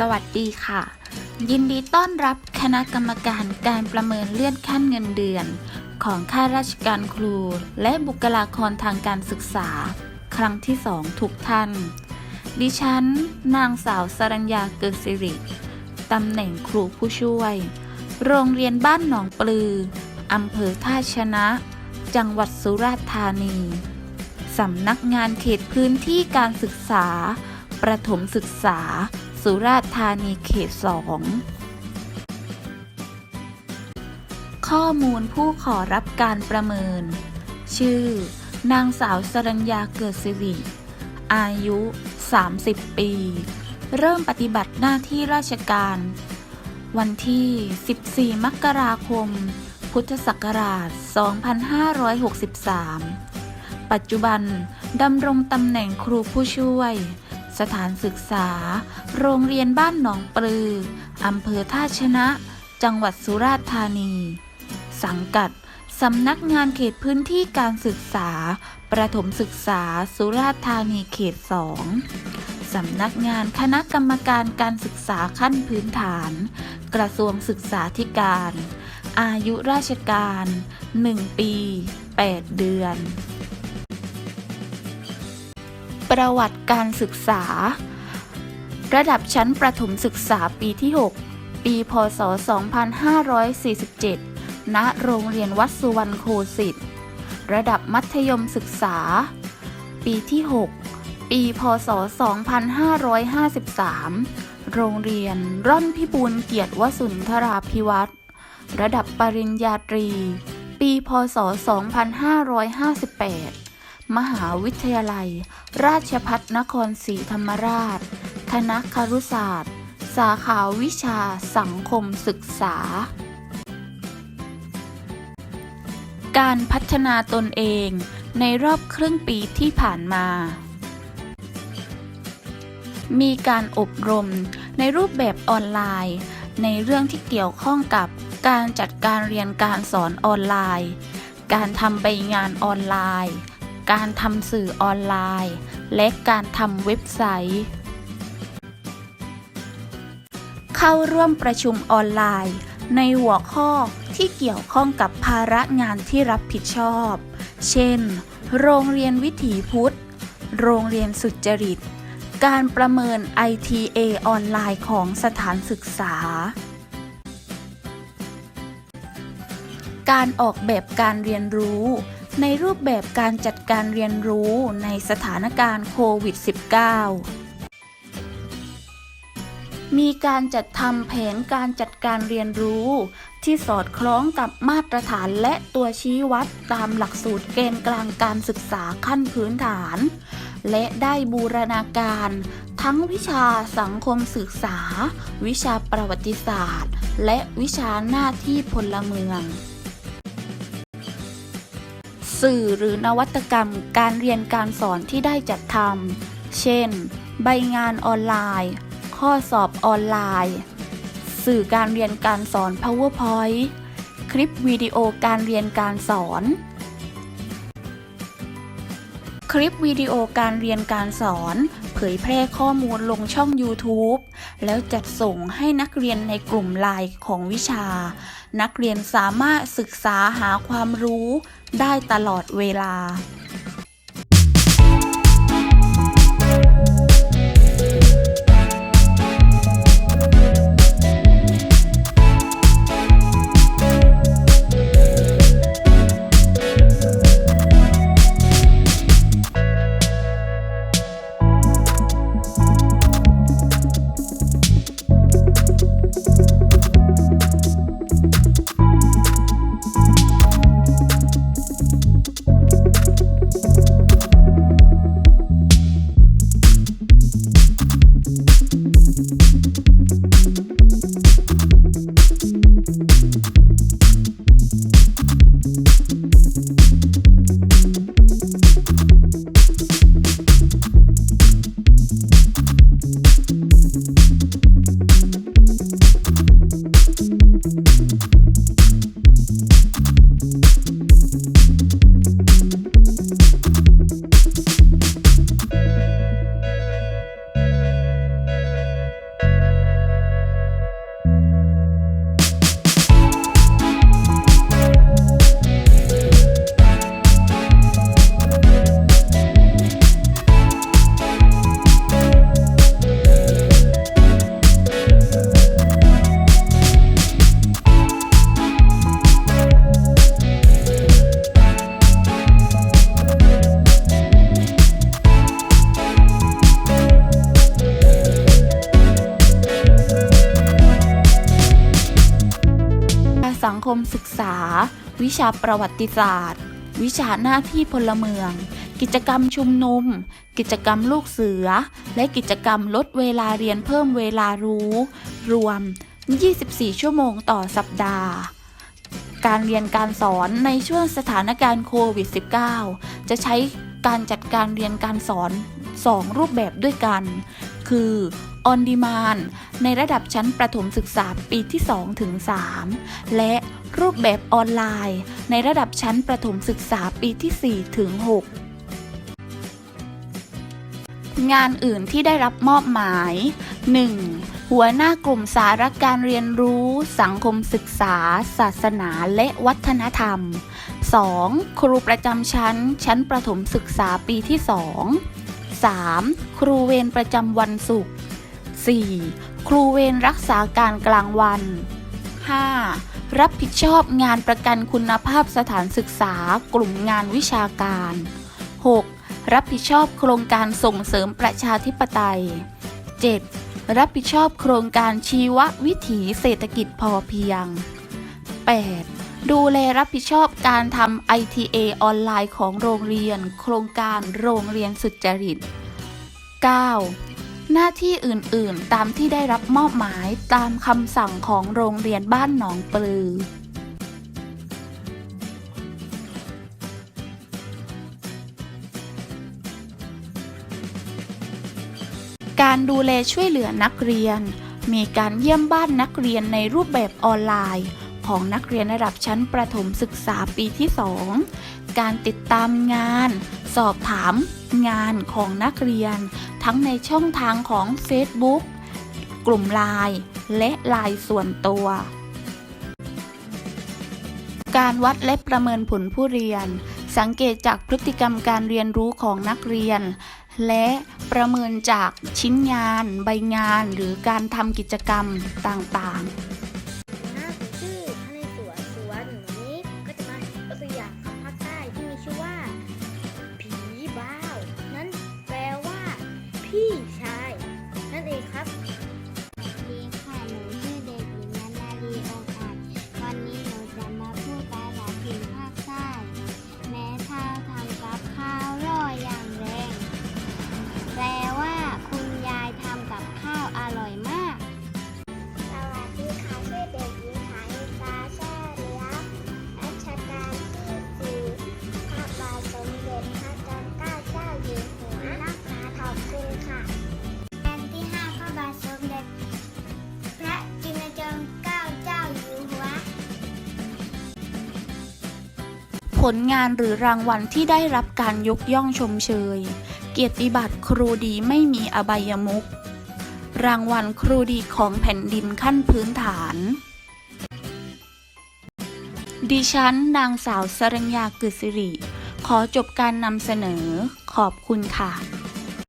สวัสดีค่ะ ยินดีต้อนรับคณะกรรมการการประเมินเลื่อนขั้นเงินเดือน ของข้าราชการครู และบุคลากรทางการศึกษา ครั้งที่สองทุกท่าน ดิฉัน นางสาวสรัญญาเกิดสิริตำแหน่งครูผู้ช่วย โรงเรียนบ้านหนองปลืออำเภอท่าชนะ จังหวัดสุราษฎร์ธานีสำนักงานเขตพื้นที่การศึกษา ประถมศึกษา สุราษฎร์ธานีเขต 2 ข้อมูลผู้ขอรับการประเมิน ชื่อ นางสาวสรัญญาเกิดสิริ อายุ 30 ปี เริ่มปฏิบัติหน้าที่ราชการ วันที่ 14 มกราคม พุทธศักราช 2563 ปัจจุบันดำรงตำแหน่งครูผู้ช่วย สถานศึกษา โรงเรียนบ้านหนองปลือ อำเภอท่าชนะ จังหวัดสุราษฎร์ธานี สังกัด สำนักงานเขตพื้นที่การศึกษา ประถมศึกษาสุราษฎร์ธานีเขต 2 สำนักงานคณะกรรมการการศึกษาขั้นพื้นฐาน กระทรวงศึกษาธิการ อายุราชการ 1 ปี 8 เดือน ประวัติการศึกษา ระดับชั้นประถมศึกษาปีที่ 6 ปี พศ 2547 ณ โรงเรียนวัดสุวรรณโคสิตระดับมัธยมศึกษา ปีที่ 6 ปี พศ 2553 โรงเรียนร่อนพิบูลเกียรติวสุนทราพิวัตรระดับปริญญาตรี ปี พศ 2558 มหาวิทยาลัย ราชพัฒนครศรีธรรมราช คณะครุศาสตร์ สาขาวิชาสังคมศึกษา การพัฒนาตนเองในรอบครึ่งปีที่ผ่านมา มีการอบรมในรูปแบบออนไลน์ ในเรื่องที่เกี่ยวข้องกับการจัดการเรียนการสอนออนไลน์ การทำใบงานออนไลน์ การทำสื่อออนไลน์ และการทำเว็บไซต์ เข้าร่วมประชุมออนไลน์ ในหัวข้อที่เกี่ยวข้องกับภาระงานที่รับผิดชอบ เช่น โรงเรียนวิถีพุทธ โรงเรียนสุจริต การประเมิน ITA ออนไลน์ของสถานศึกษา การออกแบบการเรียนรู้ ในรูปแบบการจัดการเรียนรู้ในสถานการณ์โควิด -19 มีการจัดทำแผนการจัดการเรียนรู้ ที่สอดคล้องกับมาตรฐานและตัวชี้วัดตามหลักสูตรเกณฑ์กลางการศึกษาขั้นพื้นฐาน และได้บูรณาการ ทั้งวิชาสังคมศึกษา วิชาประวัติศาสตร์ และวิชาหน้าที่พลเมือง สื่อหรือนวัตกรรมการเรียนการสอนที่ได้จัดทำ เช่น ใบงานออนไลน์ ข้อสอบออนไลน์ สื่อการเรียนการสอน PowerPoint คลิปวิดีโอการเรียนการสอน คลิปวิดีโอการเรียนการสอน เผยแพร่ข้อมูลลงช่อง YouTube แล้วจัดส่งให้นักเรียนในกลุ่มไลน์ของวิชา นักเรียนสามารถศึกษาหาความรู้ได้ตลอดเวลาังคมศึกษา วิชาประวัติศาสตร์ วิชาหน้าที่พลเมือง กิจกรรมชุมนุม กิจกรรมลูกเสือ และกิจกรรมลดเวลาเรียนเพิ่มเวลารู้ รวม 24 ชั่วโมงต่อสัปดาห์ การเรียนการสอนในช่วงสถานการณ์โควิด -19 จะใช้การจัดการเรียนการสอน 2 รูปแบบด้วยกัน คือ on demand ในระดับชั้นประถมศึกษาปีที่ 2 ถึง 3 และรูปแบบออนไลน์ ในระดับชั้นประถมศึกษาปีที่ 4 ถึง 6 งานอื่นที่ได้รับมอบหมาย 1. หัวหน้ากลุ่มสาระการเรียนรู้ สังคมศึกษา ศาสนาและวัฒนธรรม 2. ครูประจำชั้น ชั้นประถมศึกษาปีที่ 2 3. ครูเวรประจำวันศุกร์ 4. ครูเวรรักษาการกลางวัน 5. รับผิดชอบงานประกันคุณภาพสถานศึกษากลุ่มงานวิชาการ 6. รับผิดชอบโครงการส่งเสริมประชาธิปไตย 7. รับผิดชอบโครงการชีววิถีเศรษฐกิจพอเพียง 8. ดูแลรับผิดชอบการทำ ITA ออนไลน์ของโรงเรียน โครงการโรงเรียนสุจริต 9. หน้าที่อื่นๆ ตามที่ได้รับมอบหมายตามคำสั่งของโรงเรียนบ้านหนองปลือ การดูแลช่วยเหลือนักเรียน มีการเยี่ยมบ้านนักเรียนในรูปแบบออนไลน์ ของนักเรียนระดับชั้นประถมศึกษาปีที่ 2 การติดตามงาน สอบถามงานของนักเรียน ทั้งในช่องทางของ Facebook กลุ่มไลน์และไลน์ส่วนตัว การวัดและประเมินผลผู้เรียน สังเกตจากพฤติกรรมการเรียนรู้ของนักเรียน และประเมินจากชิ้นงาน ใบงาน หรือการทำกิจกรรมต่างๆ ผลงานหรือรางวัลที่ได้รับการยกย่องชมเชย เกียรติบัตรครูดีไม่มีอบายมุขรางวัลครูดีของแผ่นดินขั้นพื้นฐาน ดิฉัน นางสาวสรัญญากฤษริ ขอจบการนำเสนอ ขอบคุณค่ะ